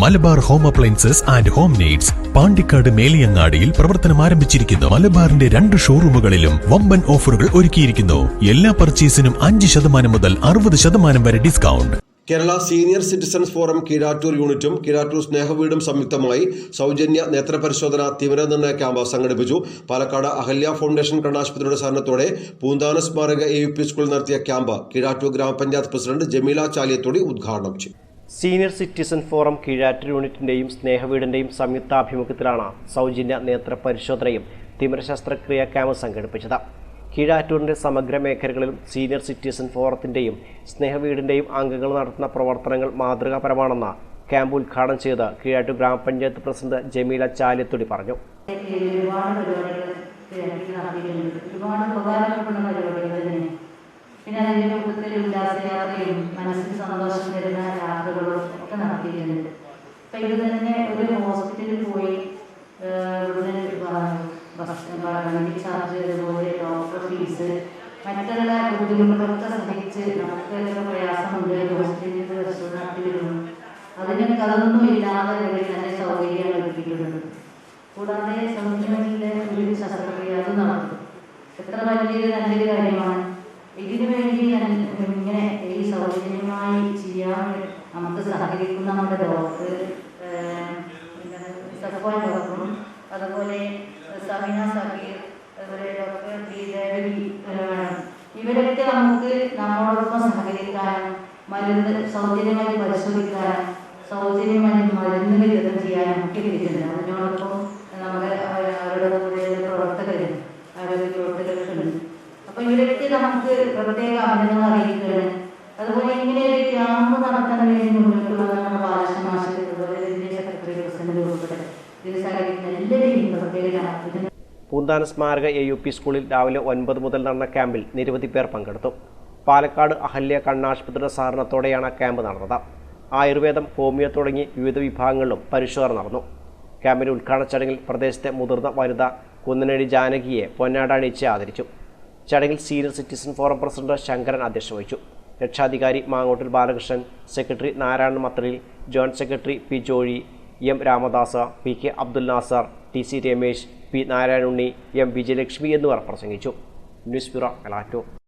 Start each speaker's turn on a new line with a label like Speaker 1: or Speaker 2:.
Speaker 1: Malabar home appliances and home needs Pandikkad മേലിയങ്ങാടിയിൽ പ്രവർത്തനം ആരംഭിച്ചിരിക്കുന്നു. മലബാറിന്റെ രണ്ട് ഷോറൂമുകളിലും വമ്പൻ ഓഫറുകൾ ഒരുക്കിയിരിക്കുന്നു. എല്ലാ പർച്ചേസിനും അഞ്ച് ശതമാനം മുതൽ അറുപത് ശതമാനം വരെ discount.
Speaker 2: Kerala senior citizens forum Keezhattur യൂണിറ്റും കീഴാറ്റൂർ സ്നേഹവീടും സംയുക്തമായി സൗജന്യ നേത്രപരിശോധന തീവ്രനിർണയ ക്യാമ്പ് സംഘടിപ്പിച്ചു. പാലക്കാട് അഹല്യ ഫൗണ്ടേഷൻ കണ്ണാശുപത്രിയുടെ സഹകരണത്തോടെ പൂന്താന സ്മാരക എ യു പി സ്കൂളിൽ നടത്തിയ ക്യാമ്പ് കീഴാറ്റൂർ ഗ്രാമപഞ്ചായത്ത് പ്രസിഡന്റ് ജമീല ചാലിയത്തോടി ഉദ്ഘാടനം ചെയ്തു.
Speaker 3: സീനിയർ സിറ്റിസൺ ഫോറം കീഴാറ്റൂർ യൂണിറ്റിന്റെയും സ്നേഹവീടിന്റെയും സംയുക്താഭിമുഖ്യത്തിലാണ് സൗജന്യ നേത്ര പരിശോധനയും തിമിര ശസ്ത്രക്രിയ ക്യാമ്പ് സംഘടിപ്പിച്ചത്. കീഴാറ്റൂരിന്റെ സമഗ്ര മേഖലകളിലും സീനിയർ സിറ്റിസൺ ഫോറത്തിന്റെയും സ്നേഹവീടിന്റെയും അംഗങ്ങൾ നടത്തുന്ന പ്രവർത്തനങ്ങൾ മാതൃകാപരമാണെന്ന് ക്യാമ്പ് ഉദ്ഘാടനം ചെയ്ത് കീഴാറ്റൂർ ഗ്രാമപഞ്ചായത്ത് പ്രസിഡന്റ് ജമീല ചാലിത്തുടി പറഞ്ഞു.
Speaker 4: ഒരുപാട് പിന്നെ അതിന്റെ കൂട്ടത്തിൽ ഉല്ലാസയാത്രയും മനസ്സിന് സന്തോഷം തരുന്ന യാത്രകളും ഒക്കെ നടത്തിയിട്ടുണ്ട്. അപ്പം ഇത് തന്നെ ഒരു ഹോസ്പിറ്റലിൽ പോയി വണ്ടി ചാർജ് അതുപോലെ ഡോക്ടർ ഫീസ് മറ്റുള്ള ബുദ്ധിമുട്ടുകളൊക്കെ സഹിച്ച് നമുക്ക് പ്രയാസമുണ്ട് ഹോസ്പിറ്റലിൽ വരുന്നു അതിനൊക്കെ അതൊന്നും ഇല്ലാതെ ഇവിടെ തന്നെ സൗകര്യങ്ങൾ ഒരുക്കിയിട്ടുണ്ട് കൂടാതെ സൗജന്യങ്ങളിലെ ഒരു ശസ്ത്രക്രിയ അത് നടത്തും എത്ര വലിയ നല്ലൊരു കാര്യമാണ് ഇതിനു വേണ്ടി ഞാൻ ഇങ്ങനെ ഈ സൗജന്യമായി ചെയ്യാൻ നമുക്ക് സഹകരിക്കുന്ന നമ്മുടെ ഡോക്ടർ സഫോൻ ഡോക്ടറും അതുപോലെ സമീന സബീർ അതുപോലെ ഡോക്ടർ ശ്രീദേവി ഇവരൊക്കെ നമുക്ക് നമ്മളോടൊപ്പം സഹകരിക്കാനും മരുന്ന് സൗജന്യമായി പരിശോധിക്കാനും സൗജന്യമായി മരുന്ന് വിതരണം ചെയ്യാനും ഒക്കെ ഇരിക്കുന്നത് അതിനോടൊപ്പം നമ്മുടെ അവ- അവരുടെ പ്രവർത്തകരും അവരുടെ പ്രവർത്തകരുണ്ട് അപ്പൊ ഇവരൊക്കെ നമുക്ക് പ്രത്യേക അഭിനന്ദനം അറിയിക്കുകയാണ്. അതുപോലെ ഇങ്ങനെ ഒരു ക്യാമ്പ് നടത്താൻ വേണ്ടി മുന്നോട്ടുള്ള നമ്മുടെ ബാലശമാശ സെക്രട്ടറി പ്രസിഡന്റ് ഉൾപ്പെടെ. ഇതിന് സഹകരിക്കുന്ന എല്ലാവരെയും പ്രത്യേക
Speaker 3: പൂന്താന സ്മാരക എ യു പി സ്കൂളിൽ രാവിലെ ഒൻപത് മുതൽ നടന്ന ക്യാമ്പിൽ നിരവധി പേർ പങ്കെടുത്തു. പാലക്കാട് അഹല്യ കണ്ണാശുപത്രിയുടെ സഹകരണത്തോടെയാണ് ക്യാമ്പ് നടന്നത്. ആയുർവേദം ഹോമിയോ തുടങ്ങി വിവിധ വിഭാഗങ്ങളിലും പരിശോധന നടന്നു. ക്യാമ്പിന്റെ ഉദ്ഘാടന ചടങ്ങിൽ പ്രദേശത്തെ മുതിർന്ന വനിത കുന്നനടി ജാനകിയെ പൊന്നാടാണിച്ച് ആദരിച്ചു. ചടങ്ങിൽ senior citizen forum president Sankaran അധ്യക്ഷത വഹിച്ചു. രക്ഷാധികാരി Mangottil Balakrishnan secretary Narayanan Mathrayil joint secretary P ജോഴി M Ramadas P K Abdul Nasar T C Ramesh P Narayanunni M Vijayalakshmi എന്നിവർ പ്രസംഗിച്ചു. News bureau Kalattur.